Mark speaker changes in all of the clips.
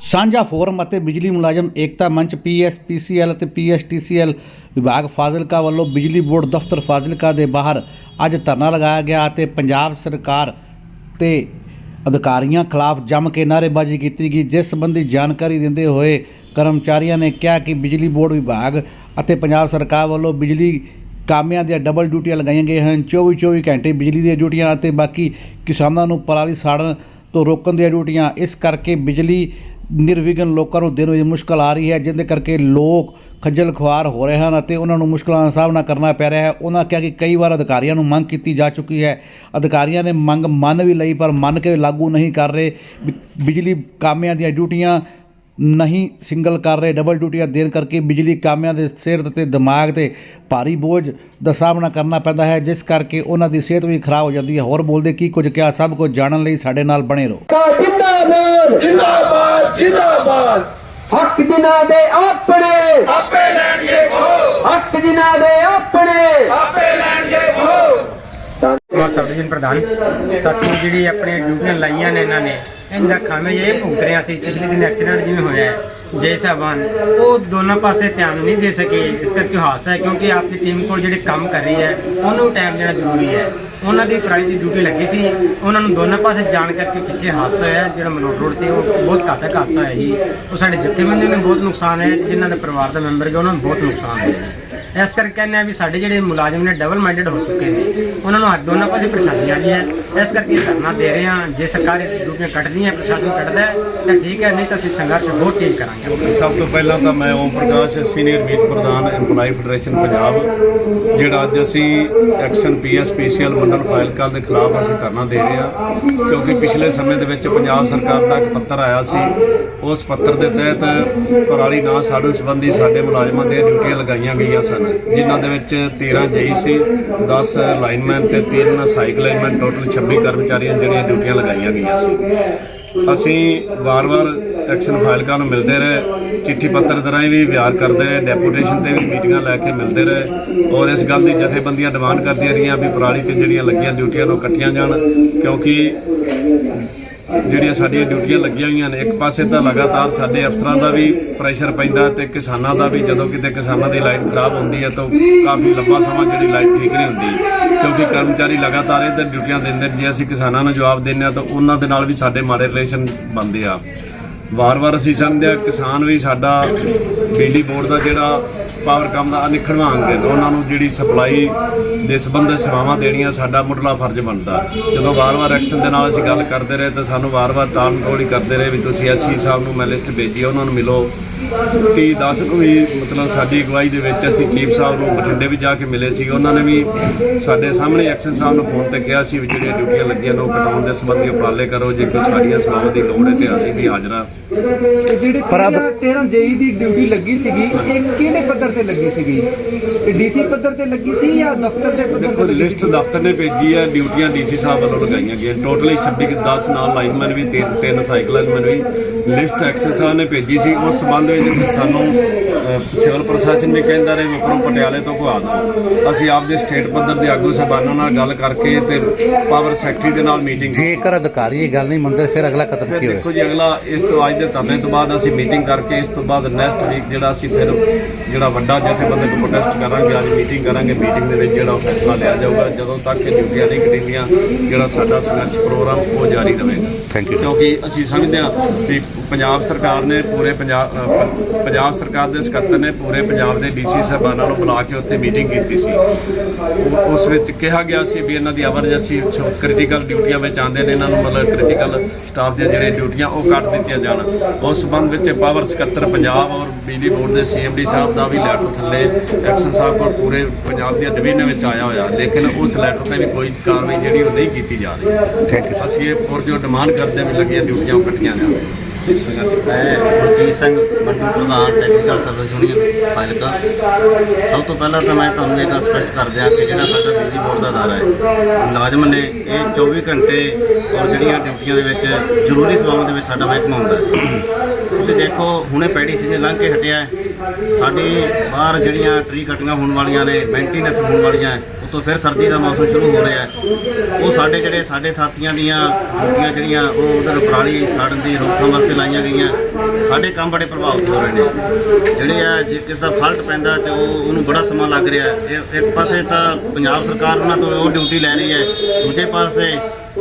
Speaker 1: ਸਾਂਝਾ ਫੋਰਮ ਅਤੇ ਬਿਜਲੀ ਮੁਲਾਜ਼ਮ ਏਕਤਾ ਮੰਚ ਪੀਐਸਪੀਸੀਐਲ ਅਤੇ ਪੀਐਸਟੀਸੀਐਲ ਵਿਭਾਗ ਫਾਜ਼ਿਲਕਾ ਵੱਲੋਂ ਬਿਜਲੀ ਬੋਰਡ ਦਫ਼ਤਰ ਫਾਜ਼ਿਲਕਾ ਦੇ ਬਾਹਰ ਅੱਜ ਧਰਨਾ ਲਗਾਇਆ ਗਿਆ ਅਤੇ ਪੰਜਾਬ ਸਰਕਾਰ ਤੇ ਅਧਿਕਾਰੀਆਂ ਖਿਲਾਫ ਜੰਮ ਕੇ ਨਾਅਰੇਬਾਜ਼ੀ ਕੀਤੀ ਗਈ, ਜਿਸ ਸੰਬੰਧੀ ਜਾਣਕਾਰੀ ਦਿੰਦੇ ਹੋਏ ਕਰਮਚਾਰੀਆਂ ਨੇ ਕਿਹਾ ਕਿ ਬਿਜਲੀ ਬੋਰਡ ਵਿਭਾਗ ਅਤੇ ਪੰਜਾਬ ਸਰਕਾਰ ਵੱਲੋਂ ਬਿਜਲੀ ਕਾਮਿਆਂ ਦੀਆਂ ਡਬਲ ਡਿਊਟੀਆਂ ਲਗਾਈਆਂ ਗਈਆਂ ਹਨ 24 24 ਘੰਟੇ ਬਿਜਲੀ ਦੀਆਂ ਡਿਊਟੀਆਂ ਅਤੇ ਬਾਕੀ ਕਿਸਾਨਾਂ ਨੂੰ ਪਰਾਲੀ ਸਾੜਨ ਤੋਂ ਰੋਕਣ ਦੀਆਂ ਡਿਊਟੀਆਂ। ਇਸ ਕਰਕੇ ਬਿਜਲੀ ਨਿਰਵਿਘਨ ਲੋਕਾਂ ਨੂੰ ਦਿਨ ਵਿੱਚ ਮੁਸ਼ਕਲ ਆ ਰਹੀ ਹੈ, ਜਿਹਦੇ ਕਰਕੇ ਲੋਕ ਖੱਜਲ ਖੁਆਰ ਹੋ ਰਹੇ ਹਨ ਅਤੇ ਉਹਨਾਂ ਨੂੰ ਮੁਸ਼ਕਲਾਂ ਦਾ ਸਾਹਮਣਾ ਕਰਨਾ ਪੈ ਰਿਹਾ ਹੈ। ਉਹਨਾਂ ਕਿਹਾ ਕਿ ਕਈ ਵਾਰ ਅਧਿਕਾਰੀਆਂ ਨੂੰ ਮੰਗ ਕੀਤੀ ਜਾ ਚੁੱਕੀ ਹੈ। ਅਧਿਕਾਰੀਆਂ ਨੇ ਮੰਗ ਮੰਨ ਵੀ ਲਈ, ਪਰ ਮੰਨ ਕੇ ਲਾਗੂ ਨਹੀਂ ਕਰ ਰਹੇ। ਬਿ- ਬਿਜਲੀ ਕਾਮਿਆਂ ਦੀਆਂ ਡਿਊਟੀਆਂ ਨਹੀਂ ਸਿੰਗਲ ਕਰ ਰਹੇ ਡਬਲ ਡਿਊਟੀਆਂ ਦੇਣ ਕਰਕੇ ਬਿਜਲੀ ਕਾਮਿਆਂ ਦੇ ਸਿਰ ਤੇ ਦਿਮਾਗ ਤੇ ਭਾਰੀ ਬੋਝ ਦਾ ਸਾਹਮਣਾ ਕਰਨਾ ਪੈਂਦਾ ਹੈ ਜਿਸ ਕਰਕੇ ਉਹਨਾਂ ਦੀ ਸਿਹਤ ਵੀ ਖਰਾਬ ਹੋ ਜਾਂਦੀ ਹੈ। ਹੋਰ ਬੋਲਦੇ ਕੀ ਕੁਝ ਕਿਹਾ ਸਭ ਕੁਝ ਜਾਣਨ ਲਈ ਸਾਡੇ ਨਾਲ ਬਣੇ ਰਹੋ।
Speaker 2: ਜਿੰਦਾਬਾਦ
Speaker 3: ਜਿੰਦਾਬਾਦ।
Speaker 2: ਹੱਕ ਜਿਨ੍ਹਾਂ ਦੇ ਆਪਣੇ
Speaker 3: ਆਪੇ ਲੈਣਗੇ ਉਹ
Speaker 2: ਹੱਕ ਜਿਨ੍ਹਾਂ ਦੇ ਆਪਣੇ
Speaker 3: ਆਪੇ ਲੈਣਗੇ ਉਹ
Speaker 4: ਕੁਮਾਰ ਪ੍ਰਧਾਨ ਸਾਥੀ ਜਿਹੜੀ ਆਪਣੀਆਂ ਡਿਊਟੀਆਂ ਲਾਈਆਂ ਨੇ ਇਹਨਾਂ ਨੇ ਇਹਦਾ ਦਾ ਖਾਮੇ ਇਹ ਭੁਗਤ ਰਿਹਾ ਸੀ, ਪਿਛਲੇ ਦਿਨ ਐਕਸੀਡੈਂਟ ਜਿਵੇਂ ਹੋਇਆ ਜੈ ਸਾਹਿਬਾਨ, ਉਹ ਦੋਨਾਂ ਪਾਸੇ ਧਿਆਨ ਨਹੀਂ ਦੇ ਸਕੇ, ਇਸ ਕਰਕੇ ਹਾਦਸਾ ਹੈ, ਕਿਉਂਕਿ ਆਪਣੀ ਟੀਮ ਕੋਲ ਜਿਹੜੇ ਕੰਮ ਕਰ ਰਹੀ ਹੈ, ਉਹਨੂੰ ਟਾਈਮ ਦੇਣਾ ਜ਼ਰੂਰੀ ਹੈ। ਉਹਨਾਂ ਦੀ ਪ੍ਰਾਈਜ਼ ਦੀ ਡਿਊਟੀ ਲੱਗੀ ਸੀ, ਉਹਨਾਂ ਨੂੰ ਦੋਨਾਂ ਪਾਸੇ ਜਾਣ ਕਰਕੇ ਪਿੱਛੇ ਹਾਦਸਾ ਹੋਇਆ, ਜਿਹੜਾ ਮਨੋਟ ਰੋਡ ਤੇ ਉਹ ਬਹੁਤ ਘਾਤਕ ਹਾਦਸਾ ਹੋਇਆ ਸੀ। ਉਹ ਸਾਡੇ ਜਥੇਬੰਦੀ ਨੂੰ ਬਹੁਤ ਨੁਕਸਾਨ ਹੈ ਤੇ ਜਿਨ੍ਹਾਂ ਦੇ ਪਰਿਵਾਰ ਦਾ ਮੈਂਬਰ ਗਿਆ, ਉਹਨਾਂ ਨੂੰ ਬਹੁਤ ਨੁਕਸਾਨ ਹੋਇਆ। ਇਸ ਕਰਕੇ ਕਹਿੰਦੇ ਆ ਵੀ ਸਾਡੇ ਜਿਹੜੇ ਮੁਲਾਜ਼ਮ ਨੇ ਡਬਲ ਮਾਈਂਡਡ ਹੋ ਚੁੱਕੇ ਨੇ, ਉਹਨਾਂ ਨੂੰ ਹੱਥ ਦੋਨਾਂ ਪਾਸੇ ਪਰੇਸ਼ਾਨੀ ਆ ਰਹੀ ਹੈ। ਇਸ ਕਰਕੇ ਧਰਨਾ ਦੇ ਰਹੇ ਹਾਂ। ਜੇ ਸਰਕਾਰ ਡਿਊਟੀਆਂ ਕੱਟਦੀ ਹੈ, ਪ੍ਰਸ਼ਾਸਨ ਕੱਟਦਾ ਹੈ, ਤਾਂ ਠੀਕ ਹੈ, ਨਹੀਂ ਤਾਂ ਅਸੀਂ ਸੰਘਰਸ਼ ਹੋਰ ਤੇਜ਼ ਕਰਾਂਗੇ।
Speaker 5: ਸਭ ਤੋਂ ਪਹਿਲਾਂ ਤਾਂ ਮੈਂ ਓਮ ਪ੍ਰਕਾਸ਼ ਸੀਨੀਅਰ ਮੀਤ ਪ੍ਰਧਾਨ EMPLOYE ਫੈਡਰੇਸ਼ਨ ਪੰਜਾਬ, ਜਿਹੜਾ ਅੱਜ ਅਸੀਂ ਐਕਸ਼ਨ ਪੀਐਸਪੀਸੀਐਲ ਮੰਡਲ ਫਾਈਲ ਫਾਈਲਕਾਲ ਦੇ ਖਿਲਾਫ ਅਸੀਂ ਧਰਨਾ ਦੇ ਰਹੇ ਹਾਂ। ਕਿਉਂਕਿ ਪਿਛਲੇ ਸਮੇਂ ਦੇ ਵਿੱਚ ਪੰਜਾਬ ਸਰਕਾਰ ਦਾ ਇੱਕ ਪੱਤਰ ਆਇਆ ਸੀ। ਉਸ ਪੱਤਰ ਦੇ ਤਹਿਤ ਪਰਾਲੀ ਨਾ ਸਾੜਨ ਸੰਬੰਧੀ ਸਾਡੇ ਮੁਲਾਜ਼ਮਾਂ ਦੀਆਂ ਡਿਊਟੀਆਂ ਲਗਾਈਆਂ ਗਈਆਂ ਸਨ, ਜਿਨ੍ਹਾਂ ਦੇ ਵਿੱਚ 13 ਜਈ ਸੀ 10 ਲਾਈਨਮੈਨ ਤੇ 3 ਸਾਈਕਲ ਲਾਈਨਮੈਨ, ਟੋਟਲ 26 ਕਰਮਚਾਰੀਆਂ ਜਿਹੜੀਆਂ ਡਿਊਟੀਆਂ ਲਗਾਈਆਂ ਗਈਆਂ ਸੀ। ਅਸੀਂ ਵਾਰ-ਵਾਰ ਐਕਸ਼ਨ ਫਾਈਲਕਾਂ ਨੂੰ ਮਿਲਦੇ ਰਹੇ, ਚਿੱਠੀ ਪੱਤਰ ਦੇ ਰਾਹੀਂ ਵੀ ਵਿਹਾਰ ਕਰਦੇ ਰਹੇ, ਡੈਪੂਟੇਸ਼ਨ ਤੇ ਵੀ ਮੀਟਿੰਗਾਂ ਲੈ ਕੇ ਮਿਲਦੇ ਰਹੇ ਔਰ ਇਸ ਗੱਲ ਦੀ ਜਥੇਬੰਦੀਆਂ ਡਿਮਾਂਡ ਕਰਦੀਆਂ ਰਹੀਆਂ ਵੀ ਪਰਾਲੀ ਤੇ ਜਿਹੜੀਆਂ ਲੱਗੀਆਂ ਡਿਊਟੀਆਂ ਨੂੰ ਕੱਟੀਆਂ ਜਾਣ ਕਿਉਂਕਿ ਜਿਹੜੀਆਂ ਸਾਡੀਆਂ ਡਿਊਟੀਆਂ ਲੱਗੀਆਂ ਹੋਈਆਂ ਨੇ, ਇੱਕ ਪਾਸੇ ਤਾਂ ਲਗਾਤਾਰ ਸਾਡੇ ਅਫਸਰਾਂ ਦਾ ਵੀ ਪ੍ਰੈਸ਼ਰ ਪੈਂਦਾ ਤੇ ਕਿਸਾਨਾਂ ਦਾ ਵੀ, ਜਦੋਂ ਕਿਤੇ ਕਿਸਾਨਾਂ ਦੀ ਲਾਈਟ ਖਰਾਬ ਹੁੰਦੀ ਹੈ ਤਾਂ ਕਾਫੀ ਲੰਬਾ ਸਮਾਂ ਜਿਹੜੀ ਲਾਈਟ ਠੀਕ ਨਹੀਂ ਹੁੰਦੀ। ਕਿਉਂਕਿ ਕਰਮਚਾਰੀ ਲਗਾਤਾਰ ਇਹਦੇ ਡਿਊਟੀਆਂ ਦਿੰਦੇ ਨੇ, ਜੇ ਅਸੀਂ ਕਿਸਾਨਾਂ ਨੂੰ ਜਵਾਬ ਦਿੰਦੇ ਹਾਂ ਤਾਂ ਉਹਨਾਂ ਦੇ ਨਾਲ ਵੀ ਸਾਡੇ ਮਾੜੇ ਰਿਲੇਸ਼ਨ ਬਣਦੇ ਆ। ਵਾਰ-ਵਾਰ ਅਸੀਂ ਸਮਝਦੇ ਹਾਂ, ਕਿਸਾਨ ਵੀ ਸਾਡਾ ਬਿਜਲੀ ਬੋਰਡ ਦਾ ਜਿਹੜਾ ਪਾਵਰ ਕੰਮ ਦਾ ਅਨਿਖੜਵਾਂ ਅੰਗ ਹੈ ਉਹਨਾਂ ਨੂੰ ਜਿਹੜੀ ਸਪਲਾਈ ਦੇ ਸੰਬੰਧਿਤ ਸੇਵਾਵਾਂ ਦੇਣੀਆਂ ਸਾਡਾ ਮੁੱਢਲਾ ਫਰਜ਼ ਬਣਦਾ। ਜਦੋਂ ਵਾਰ-ਵਾਰ ਐਕਸ਼ਨ ਦੇ ਨਾਲ ਅਸੀਂ ਗੱਲ ਕਰਦੇ ਰਹੇ ਤਾਂ ਸਾਨੂੰ ਵਾਰ-ਵਾਰ ਟਾਲ ਮਟੋਲੀ ਕਰਦੇ ਰਹੇ ਵੀ ਤੁਸੀਂ ਐਸਸੀ ਸਾਹਿਬ ਨੂੰ ਮੈਂ ਲਿਸਟ ਭੇਜੀ ਉਹਨਾਂ ਨੂੰ ਮਿਲੋ। 30 10 ਨੂੰ ਵੀ ਮਤਲਬ ਸਾਡੀ ਅਗਵਾਈ ਦੇ ਵਿੱਚ ਅਸੀਂ ਚੀਫ ਸਾਹਿਬ ਨੂੰ ਬਠਿੰਡੇ ਵੀ ਜਾ ਕੇ ਮਿਲੇ ਸੀ ਉਹਨਾਂ ਨੇ ਵੀ ਸਾਡੇ ਸਾਹਮਣੇ ਐਕਸ਼ਨ ਸਾਹਿਬ ਨੂੰ ਫੋਨ ਤੇ ਕਿਹਾ ਸੀ ਵੀ ਜਿਹੜੀਆਂ ਡਿਊਟੀਆਂ ਲੱਗੀਆਂ ਨੇ ਉਹ ਕਟਾਉਣ ਦੇ ਸੰਬੰਧੀ ਉਪਰਾਲੇ ਕਰੋ। ਜੇ ਕੋਈ ਸਾਡੀਆਂ ਸੇਵਾਵਾਂ ਦੀ ਲੋੜ ਹੈ ਤੇ ਅਸੀਂ ਵੀ ਹਾਜ਼ਰ ਹਾਂ।
Speaker 2: ਜਿਹੜੀ 13 ਜੇਈ ਦੀ ਡਿਊਟੀ ਲੱਗੀ ਸੀਗੀ ਇਹ ਕਿਹੜੇ ਪੱਧਰ ਤੇ ਲੱਗੀ ਸੀਗੀ? ਇਹ ਡੀਸੀ ਪੱਧਰ ਤੇ ਲੱਗੀ ਸੀ ਜਾਂ ਦਫ਼ਤਰ ਦੇ ਪੱਧਰ
Speaker 5: ਦੇਖੋ
Speaker 2: ਤੇ ਲੱਗੀ
Speaker 5: ਲਿਸਟ ਦਫ਼ਤਰ ਨੇ ਭੇਜੀ ਹੈ ਡਿਊਟੀਆਂ ਡੀਸੀ ਸਾਹਿਬ ਵੱਲੋਂ ਲਗਾਈਆਂ ਗਈਆਂ। ਟੋਟਲੀ 26 ਕਿ 10 ਨਾਲ ਲਾਈਨਮੈਨ ਵੀ ਤਿੰਨ ਤਿੰਨ ਸਾਈਕਲ ਲਾਈਨਮੈਨ ਵੀ। ਲਿਸਟ ਐਕਸ਼ਨ ਸਾਹਿਬ ਨੇ ਭੇਜੀ ਸੀ। ਉਸ ਸੰਬੰਧ ਵਿੱਚ ਫਿਰ ਸਾਨੂੰ ਅਹ, ਸਿਵਲ ਪ੍ਰਸ਼ਾਸਨ ਵੀ ਕਹਿੰਦਾ ਰਹੇ ਵੀ ਉੱਪਰੋਂ ਪਟਿਆਲੇ ਤੋਂ ਘਵਾ ਦਿਓ। ਅਸੀਂ ਆਪਦੇ ਸਟੇਟ ਪੱਧਰ ਦੇ ਆਗੂ ਸਾਹਿਬਾਨਾਂ ਨਾਲ ਗੱਲ ਕਰਕੇ ਤੇ ਪਾਵਰ ਸੈਕਟਰੀ ਦੇ ਨਾਲ ਮੀਟਿੰਗ
Speaker 1: ਜੇਕਰ ਅਧਿਕਾਰੀ ਇਹ ਗੱਲ ਨਹੀਂ ਮੰਨਦੇ ਫਿਰ ਅਗਲਾ ਕਦਮ
Speaker 5: ਫਿਰ
Speaker 1: ਕੀ ਹੋਵੇ
Speaker 5: ਦੇਖੋ ਜੀ ਅਗਲਾ ਇਸ ਤੋਂ ਅੱਜ ਦੇ ਧਰਨੇ ਤੋਂ ਬਾਅਦ ਅਸੀਂ ਮੀਟਿੰਗ ਕਰਕੇ ਇਸ ਤੋਂ ਬਾਅਦ ਨੈਕਸਟ ਵੀਕ ਜਿਹੜਾ ਅਸੀਂ ਫਿਰ ਜਿਹੜਾ ਵੱਡਾ ਤੋਂ ਪ੍ਰੋਟੈਸਟ ਕਰਾਂਗੇ ਅੱਜ ਮੀਟਿੰਗ ਕਰਾਂਗੇ ਮੀਟਿੰਗ ਦੇ ਵਿੱਚ ਜਿਹੜਾ ਫੈਸਲਾ ਲਿਆ ਜਾਊਗਾ ਜਦੋਂ ਤੱਕ ਇਹ ਡਿਊਟੀਆਂ ਨਹੀਂ ਕਟੀਆਂ ਜਿਹੜਾ ਸਾਡਾ ਸੰਘਰਸ਼ ਪ੍ਰੋਗਰਾਮ ਉਹ ਜਾਰੀ ਰਹੇਗਾ।
Speaker 1: Thank you.
Speaker 5: ਕਿਉਂਕਿ ਅਸੀਂ ਸਮਝਦੇ ਹਾਂ ਵੀ ਪੰਜਾਬ ਸਰਕਾਰ ਨੇ ਪੂਰੇ ਪੰਜਾਬ ਪੰਜਾਬ ਸਰਕਾਰ ਦੇ ਸਕੱਤਰ ਨੇ ਪੂਰੇ ਪੰਜਾਬ ਦੇ ਡੀਸੀ ਸਾਹਿਬਾਨਾਂ ਨੂੰ ਬੁਲਾ ਕੇ ਉੱਥੇ ਮੀਟਿੰਗ ਕੀਤੀ ਸੀ। ਉਸ ਵਿੱਚ ਕਿਹਾ ਗਿਆ ਸੀ ਵੀ ਇਹਨਾਂ ਦੀ ਐਮਰਜੈਂਸੀ ਕ੍ਰਿਟੀਕਲ ਡਿਊਟੀਆਂ ਵਿੱਚ ਆਉਂਦੇ ਨੇ ਇਹਨਾਂ ਨੂੰ ਮਤਲਬ ਕ੍ਰਿਟੀਕਲ ਸਟਾਫ ਦੀਆਂ ਜਿਹੜੀਆਂ ਡਿਊਟੀਆਂ ਉਹ ਕੱਟ ਦਿੱਤੀਆਂ ਜਾਣ। ਉਸ ਸੰਬੰਧ ਵਿੱਚ ਪਾਵਰ ਸਕੱਤਰ ਪੰਜਾਬ ਔਰ ਬਿਜਲੀ ਬੋਰਡ ਦੇ ਸੀਐਮਡੀ ਸਾਹਿਬ ਦਾ ਵੀ ਲੈਟਰ ਥੱਲੇ ਐਕਸ਼ਨ ਸਾਹਿਬ ਕੋਲ ਪੂਰੇ ਪੰਜਾਬ ਦੀਆਂ ਡਿਵੀਜ਼ਨ ਵਿੱਚ ਆਇਆ ਹੋਇਆ। ਲੇਕਿਨ ਉਸ ਲੈਟਰ ਤੇ ਵੀ ਕੋਈ ਕਾਰਵਾਈ ਜਿਹੜੀ ਉਹ ਨਹੀਂ ਕੀਤੀ ਜਾ ਰਹੀ।
Speaker 1: ਯੂ
Speaker 5: ਅਸੀਂ ਇਹ ਪੁਰ ਜੋ ਡਿਮਾਂਡ ਕਰਦੇ ਵੀ ਲੱਗੀਆਂ ਡਿਊਟੀਆਂ ਉਹ ਕੱਟੀਆਂ ਜਾਣ ਇਸ ਸੰਘਰਸ਼
Speaker 6: ਮੈਂ ਮਨਜੀਤ ਸਿੰਘ ਮੰਡੀ ਪ੍ਰਧਾਨ ਟੈਕਨੀਕਲ ਸਰਵਿਸ ਯੂਨੀਅਨ ਫਾਜ਼ਿਲਕਾ ਸਭ ਤੋਂ ਪਹਿਲਾਂ ਤਾਂ ਮੈਂ ਤੁਹਾਨੂੰ ਇਹ ਗੱਲ ਸਪਸ਼ਟ ਕਰ ਦਿਆਂ ਕਿ ਜਿਹੜਾ ਸਾਡਾ ਬਿਜਲੀ ਬੋਰਡ ਦਾ ਅਦਾਰਾ ਹੈ ਮੁਲਾਜ਼ਮ ਨੇ ਇਹ 24 ਘੰਟੇ ਔਰ ਜਿਹੜੀਆਂ ਡਿਊਟੀਆਂ ਦੇ ਵਿੱਚ, ਜ਼ਰੂਰੀ ਸੇਵਾਵਾਂ ਦੇ ਵਿੱਚ ਸਾਡਾ ਮਹਿਕਮਾ ਹੁੰਦਾ ਹੈ। ਤੁਸੀਂ ਦੇਖੋ, ਹੁਣੇ ਪੈਡੀ ਨੇ ਲੰਘ ਕੇ ਹਟਿਆ ਹੈ। ਸਾਡੀ ਬਾਹਰ ਜਿਹੜੀਆਂ ਟ੍ਰੀ ਕਟੀਆਂ ਹੋਣ ਵਾਲੀਆਂ ਨੇ ਮੇਨਟੇਨੈਂਸ ਹੋਣ ਵਾਲੀਆਂ ਹੈ ਤੋਂ ਫਿਰ ਸਰਦੀ ਦਾ ਮੌਸਮ ਸ਼ੁਰੂ ਹੋ ਰਿਹਾ ਹੈ। ਉਹ ਸਾਡੇ ਜਿਹੜੇ ਸਾਡੇ ਸਾਥੀਆਂ ਦੀਆਂ ਡਿਊਟੀਆਂ ਜਿਹੜੀਆਂ, ਉਹ ਉਧਰ ਪਰਾਲੀ ਸਾੜਨ ਦੀ ਰੋਕਥਾਮ ਵਾਸਤੇ ਲਾਈਆਂ ਗਈਆਂ। ਸਾਡੇ ਕੰਮ ਬੜੇ ਪ੍ਰਭਾਵਿਤ ਹੋ ਰਹੇ ਨੇ। ਜਿਹੜੇ ਆ, ਜੇ ਕਿਸ ਦਾ ਫਾਲਟ ਪੈਂਦਾ ਤੇ ਉਹ ਉਹਨੂੰ ਬੜਾ ਸਮਾਂ ਲੱਗ ਰਿਹਾ। ਇਹ ਇੱਕ ਪਾਸੇ ਤਾਂ ਪੰਜਾਬ ਸਰਕਾਰ ਉਹਨਾਂ ਤੋਂ ਉਹ ਡਿਊਟੀ ਲੈ ਰਹੀ ਹੈ, ਦੂਜੇ ਪਾਸੇ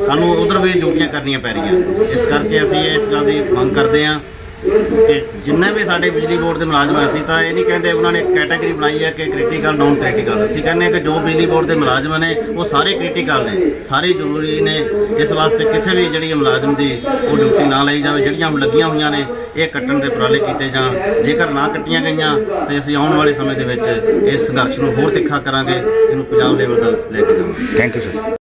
Speaker 6: ਸਾਨੂੰ ਉਧਰ ਵੀ ਡਿਊਟੀਆਂ ਕਰਨੀਆਂ ਪੈ ਰਹੀਆਂ। ਇਸ ਕਰਕੇ ਅਸੀਂ ਇਸ ਗੱਲ ਦੀ ਮੰਗ ਕਰਦੇ ਹਾਂ। ਤੇ ਜਿੰਨੇ ਵੀ ਸਾਡੇ ਬਿਜਲੀ ਬੋਰਡ ਦੇ ਮੁਲਾਜ਼ਮ ਅਸੀਂ ਤਾਂ ਇਹ ਨਹੀਂ ਕਹਿੰਦੇ ਉਹਨਾਂ ਨੇ ਕੈਟਾਗਰੀ ਬਣਾਈ ਹੈ ਕਿ ਕ੍ਰਿਟੀਕਲ ਨਾਨ ਕ੍ਰਿਟੀਕਲ ਅਸੀਂ ਕਹਿੰਦੇ ਹਾਂ ਕਿ ਜੋ ਬਿਜਲੀ ਬੋਰਡ ਦੇ ਮੁਲਾਜ਼ਮ ਨੇ, ਉਹ ਸਾਰੇ ਕ੍ਰਿਟੀਕਲ ਨੇ, ਸਾਰੇ ਜ਼ਰੂਰੀ ਨੇ। ਇਸ ਵਾਸਤੇ ਕਿਸੇ ਵੀ ਜਿਹੜੀ ਮੁਲਾਜ਼ਮ ਦੀ ਉਹ ਡਿਊਟੀ ਨਾ ਲਈ ਜਾਵੇ, ਜਿਹੜੀਆਂ ਲੱਗੀਆਂ ਹੋਈਆਂ ਨੇ, ਇਹ ਕੱਟਣ ਦੇ ਉਪਰਾਲੇ ਕੀਤੇ ਜਾਣ। ਜੇਕਰ ਨਾ ਕੱਟੀਆਂ ਗਈਆਂ, ਤੇ ਅਸੀਂ ਆਉਣ ਵਾਲੇ ਸਮੇਂ ਦੇ ਵਿੱਚ ਇਸ ਸੰਘਰਸ਼ ਨੂੰ ਹੋਰ ਤਿੱਖਾ ਕਰਾਂਗੇ। ਇਹਨੂੰ ਪੰਜਾਬ ਲੈਵਲ ਤੱਕ ਲੈ ਕੇ ਜਾਵਾਂਗੇ।
Speaker 1: Thank you sir